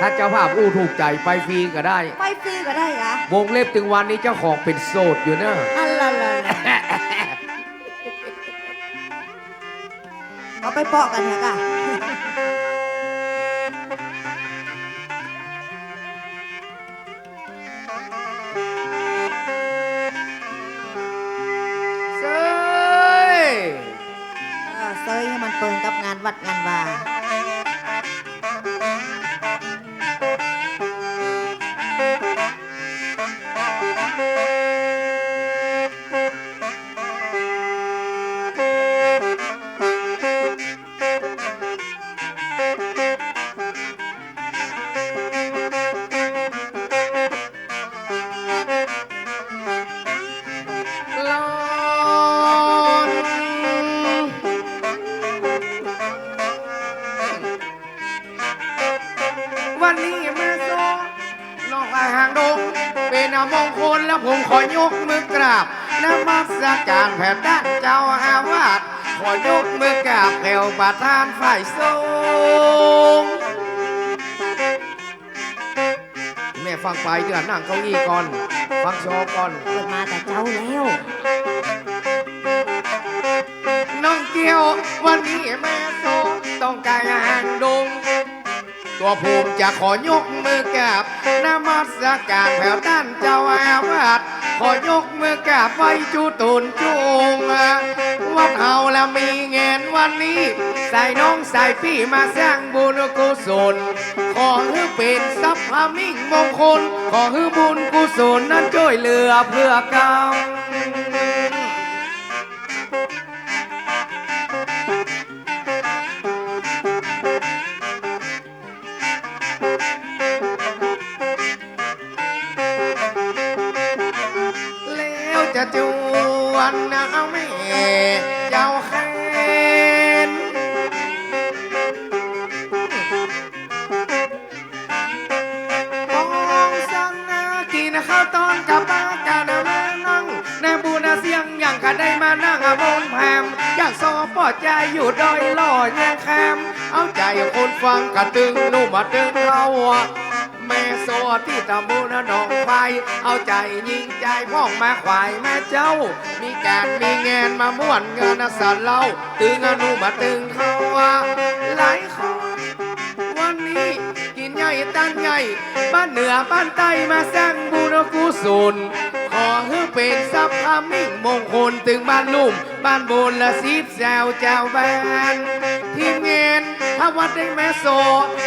ถ้าเจ้าภาพอู้ถูกใจไปฟรีก็ได้ ไปฟรีก็ได้เหรอวงเล็บถึงวันนี้เจ้าของเป็นโสดอยู่เนอะอันละละละเอาไปเปาะกันเถอะค่ะเซ้ยเออเซยให้มันเปิงกับงานวัดงานวา ผมขอยกมือกราบนมัสการแผ่นด้านเจ้าอาวาสขอยกมือกราบแผ่วประธานฝ่ายสงฆ์แม่ฟังไปเดือนนั่งเก้าอี้ก่อน ฟังโชว์ก่อน เกิดมาแต่เจ้าแล้วน้องเกียววันนี้แม่โซต้องการหางดง ตัวภูมิจะขอยกมือกราบนมัสการแผ่วด้านเจ้าอาวาสขอยกมือกราบไว้จูตุนจุงวัดเฮาล้วมีเงินวันนี้ ใส่น้องใส่พี่มาสร้างบุญกุศล ขอให้เป็นทรัพย์มิ่งมงคล ขอให้บุญกุศลนั้นช่วยเหลือเพื่อกรรม จะจวนนะแม่เจ้าแค้นมองสังนากินข้าวตอนกับปากานมานั่งแนบูนาเสียงอย่างกันได้มานั่งบนแพมอยากซอปอดใจอยู่ดอยล่อแย่แคมเอาใจคนฟังกระตึงนุ่มมาตึงเรา แม่โซที่ตะบูนหนองไฟเอาใจยิงใจพ่องมาควายแม่เจ้า มีแกนมีงานมาม่วนเงินสันเล่าตึงอนุมาตึงเขาว่าหลายคนวันนี้กินใหญ่ตั้งใหญ่บ้านเหนือบ้านใต้มาสร้างบุญกุศล อให้เป็นทรัพย์พามิ่งมงคลถึงบ้านลุ่ม บ้านบนละสิบแซวเจ้าบ้านทีมงานถ้าวัดได้แม่โซ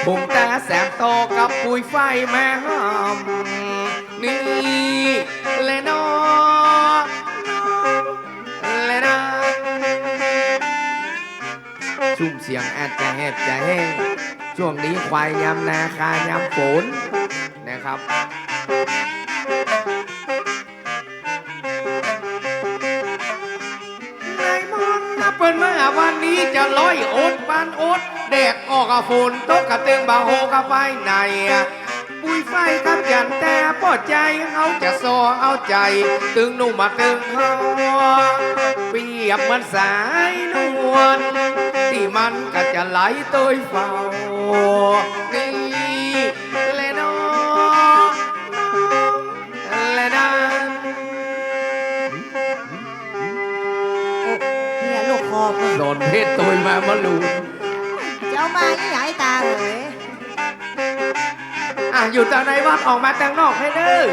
ผมแต่แสบโตกับปุยไฟแม่หอมนี่เลยนอเลยนะซุ่มเสียงแอดจะแหดจะแห้งช่วงนี้ควายยำนาคายำฝนนะครับ จะลอยโอดปานโอดแดดออกกับฝนตกกระเตืองบาโฮกับไฟในปุยไฟกับยันแต่ปอดใจเอาจะซอเอาใจ ตึงนุ่มมาตึงเขาเปรียบเหมือนสายนวลที่มันก็จะไหลเตยเฝ้า ยมามาลูเจ้ามายี่หยายตาเอ๋ยอะอยู่แต่ในวัดออกมาแต่งนอกให้เด้อ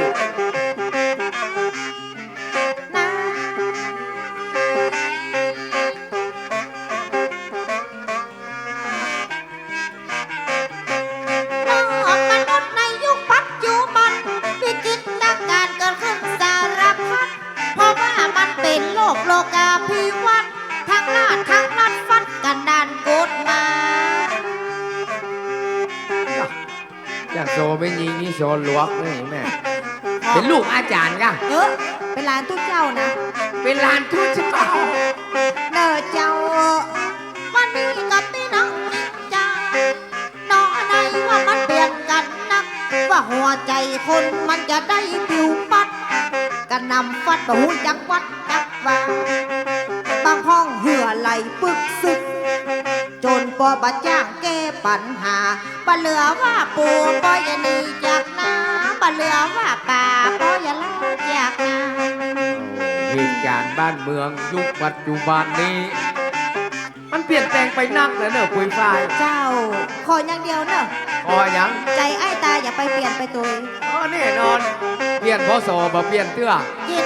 ยิงนี่โซลวกนี่แม่ เป็นลูกอาจารย์ก่ะ เออเป็นหลานทุกเจ้านะเป็นลานทุกเจ้า เนอเจ้า วันนี้กับพี่น้องนินจาหนอในว่ามันเปลี่ยนกันนัก ว่าหัวใจคนมันจะได้ผิวปัดกันนำฟัดบ่หูจักวัดจักว่าบางห้องเหือไหลปึกซึกจจนปอบะจ้างแก้ปัญหาปะเหลือว่าปูปอยาหนีจากนาปะ เหลือว่าป่าปอยาลาจากนาเหตุการณ์บ้านเมืองยุคปัจจุบันนี้ มันเปลี่ยนแปลงไปนักแล้วเนอะปุยฝ้ายเจ้า ขออย่างเดียวเนอะพอยังใจไอ้ตาอย่าไปเปลี่ยนไปตัวเอง อ๋อแน่นอน เปลี่ยนพอสอบ่เปลี่ยนเตื้อ ยินข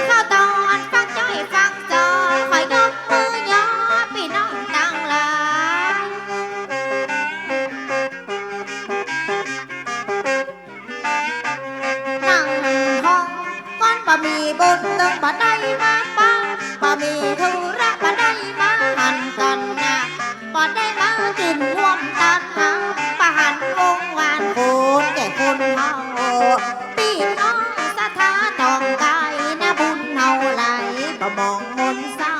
้าวตอน บะมองมนเศร้า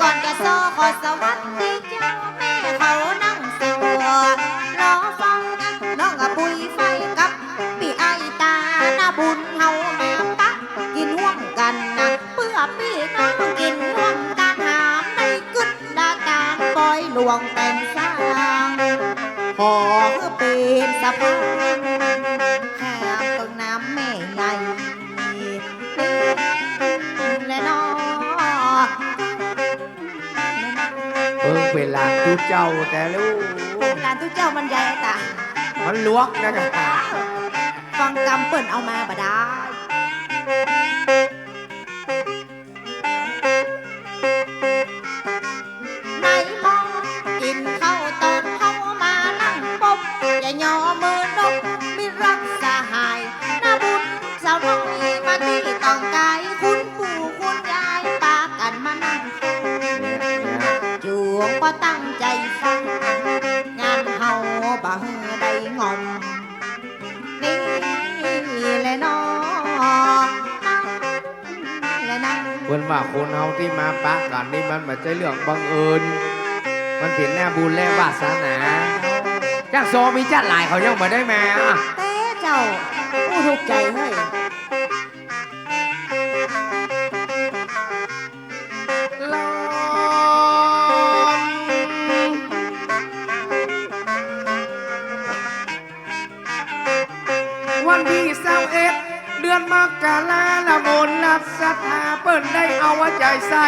ก่อนจะโซขอสวัสดีเจ้าแม่เขานั่งเสือรอฟังน้องกับปุยไฟกับพี่ไอตาหน้าบุญเฮามาปะกินห่วมกันนะเพื่อพี่น้องกินห่วมกันหามในกึศดาการปล่อยหลวงแต่งสร้างขอคือเป็นสะพาน เพิ่งเป็นหลานทุเจ้าแต่ลูกร้านทุกเจ้ามันใหญ่ตามันลวกนะครับฟังกำเปิ่นเอามาบ่ได้ เพิ่นว่าคนเฮาที่มาปะกันนี่มันไม่ใช่เรื่องบังเอิญ มันเป็นแน่บุญและวาสนาจักโซมีจัดหลายเขายังมาได้มาอะเต้เจ้าผู้ถูกใจเฮ้ยลอนวันที่เสาเอ็ดเดือนมกราละมนนับศรัทธาเปิ้นได้เอาว่าใจใส่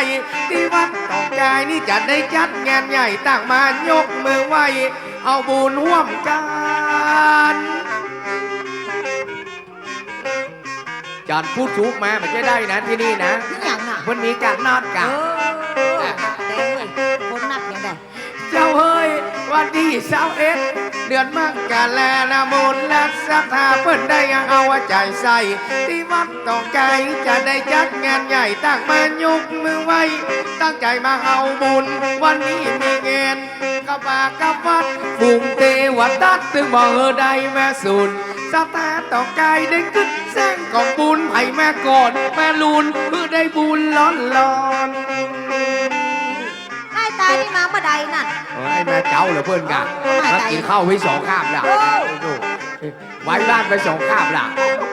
ที่วัดตองกายนี่จะได้จัดงานใหญ่ต่างมายกมือไหวเอาบุญร่วมกันจานพูดถูกมามันจะได้นะที่นี่นะนี่อย่างน่ะวันนี้การนอดเอกันอแดงเว้ยคนนักอย่างใดเจ้าเฮ้ยวันที่เสาเอ็ด เดือนมกราแลนะมนต์และศรัทธาเปิ้นได้ยังเอาใจใส่ที่วัดต้องไกลจะได้จัดงานใหญ่ตั้งมายกมือไว้ ตั้งใจมาเอาบุญ วันนี้มีเงินกับปากับวัดฝูงเทวตัดถึงบอกเออได้แม่สุนสตาต้องไกลได้ขึ้นแสงของบุญให้แม่ก่อนแม่ลุนเพื่อได้บุญร้อนร้อนไอ้ตา นี่มาเมื่อใดนั่นเออไอ้แม่เจ้าเหรอเพื่อนกันมากินข้าวไว้สองคาบล่ะไว้บ้านไปสองคาบล่ะ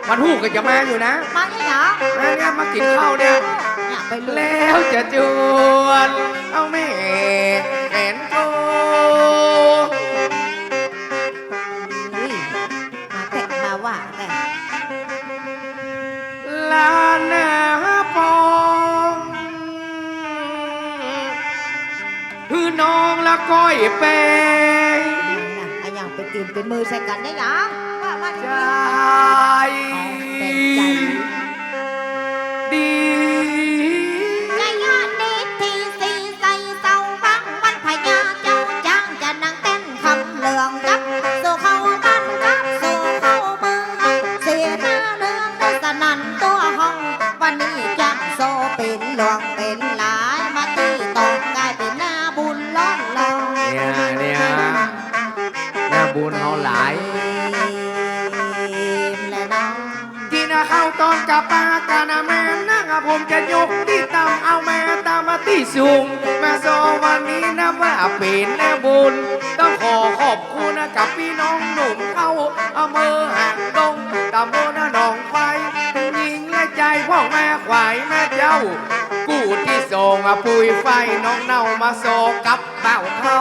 มันหูก็จะมาอยู่นะมาเนี่ยเหรอแม่เนี่ยมากินข้าวเนี่ยไปแล้วจะจวนเอาแม่เห็น ละก้อยเปงนะไอ้ยังไปตีนเป็นมือใส่กันได้ยัง กับปากานะแม่นั่งผมจะยกที่ตามเอาแม่ตามมาที่สูงมาโซวันนี้นะว่าเป็นแน่บุญ ต้องขอขอบคุณนะกับพี่น้องหนุ่มเข้าอำเภอหางดงตำบลหนองไฟยิงและใจพ่อแม่ควายแม่เจ้า กูที่ส่งอปุยไฟน้องเน่ามาโซกับเป่าเท่า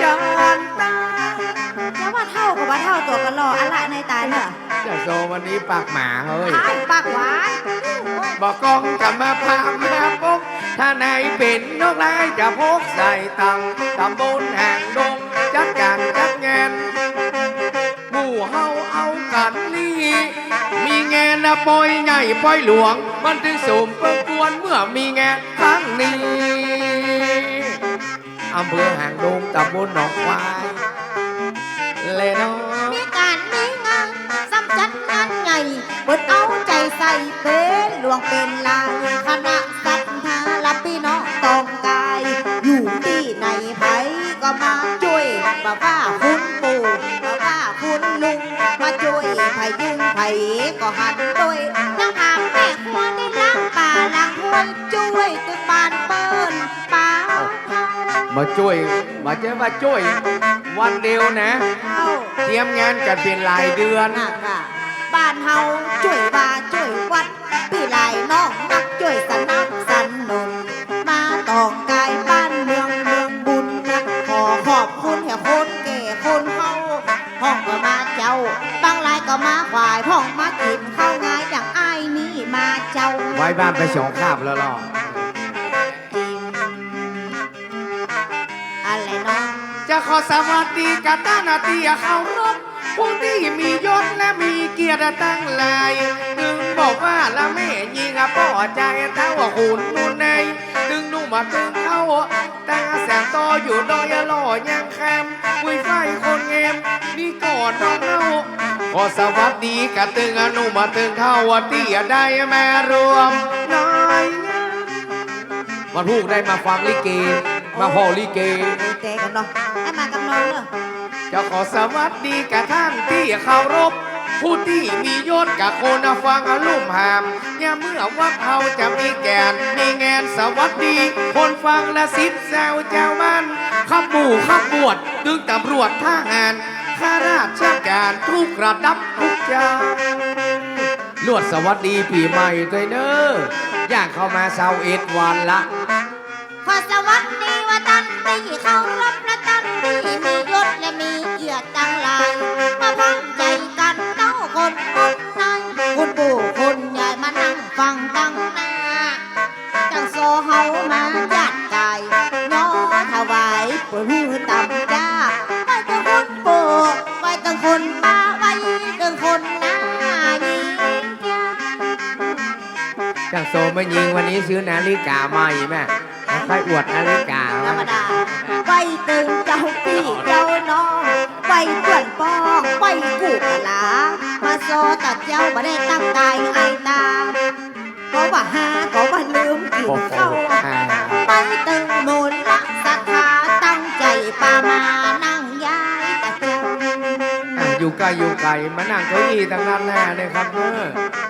จานตาจะว่าเท่ากับว่าเท่าตัวกันรออะไรในตาเนอะ จะโซวันนี้ปากหมาเฮ้ยท้ายปากหวานบอกกองกลับมาพามาพกถ้าไหนเป็นนกลายจะพกใส่ตังตำบลห่างดงจัดการจัดงานหมู่เฮาเอากันลี่ มีงานนะปอยใหญ่ปอยหลวง มันถึงสมประกวนเมื่อมีงานครั้งนี้อำเภอห่างดงตำบลหนองควาย เลยเนาะ เป็นหลวงเป็นลายคณะสัทธาและพี่น้องตองกาย อยู่ที่ไหนไผก็มาช่วยบ่ว่าคุณปู่บ่ว่าคุณลุงมาช่วยไผยุงไผก็หันด้วยทั้งหางแม่ครัวได้ล้างป่าล้างห้วยช่วยตึกบานเปิ้นป่ามาช่วยมาเจอมาช่วย วันเดียวนะเข้าเตรียมงานกันเป็นรายเดือน พ่องก็มาเจ้า บางรายก็มาควายพ่องมากินข้าวงายอย่างอ้ายนี่มาเจ้า ไว้บ้านไปสองคาบแล้วหรอจริงอะไรเนาะจะขอสวัสดีกับต้านาตีเขารบผู้ที่มียศและมีเกียรติตั้งหลายถึงบอกว่าละแม่ยิงอะป่อใจเท้าว่าหุ่นนู่นในถึงนุ่มมาถึงเขาตาแสงโตอยู่ดอยหล่อยังแคมปุยไฟคนเงม นี่ก่อนน้องเนาขอสวัสดีกับตึงอนุมาถึงเขาว่าเตียได้มารวมน้อยงามวันพูกได้มาฟังลิเก มาพอลิเก เตะกันเนาะให้มากับน้องเนาะจะขอสวัสดีกับท่านที่เคารพผู้ที่มียศกับคนฟังอลุ่มหามอย่าเมื่อว่าเขาจะมีแกนมีงานสวัสดี คนฟังและสิทธิ์แซวเจ้ามันขับหมู่ขับบวชดึงตำรวจทหาร ข้าราชการทุกระดับทุกเจ้าลวดสวัสดีปีใหม่ด้วยเนอะย่าง เข้ามาเสาเอ็ดวันละ ขอสวัสดีว่าตันตีเข้ารับและตันตีมียศและมีเกียรติจังหลาย ไม่ยิงวันนี้ซื้อนาฬิกาใหม่แม่ค่อยอวดนาฬิกาธรรมดาไปตึงเจ้าพี่เจ้าน้อง ไปเพื่อนป้องไปกูกะลามาโซตัดเจ้าบ่ได้ตั้งกายไอตาเพราะว่าหาเพราะว่าลืมกินโอ้โหเข้าอ่าไปตึงมูลละศรัทธาตั้งใจปามานั่งย้ายตะเจ้าอะอยู่ไกลอยู่ไกลมานั่งเก้าอี้ทางด้านหน้าเลยครับเนอะ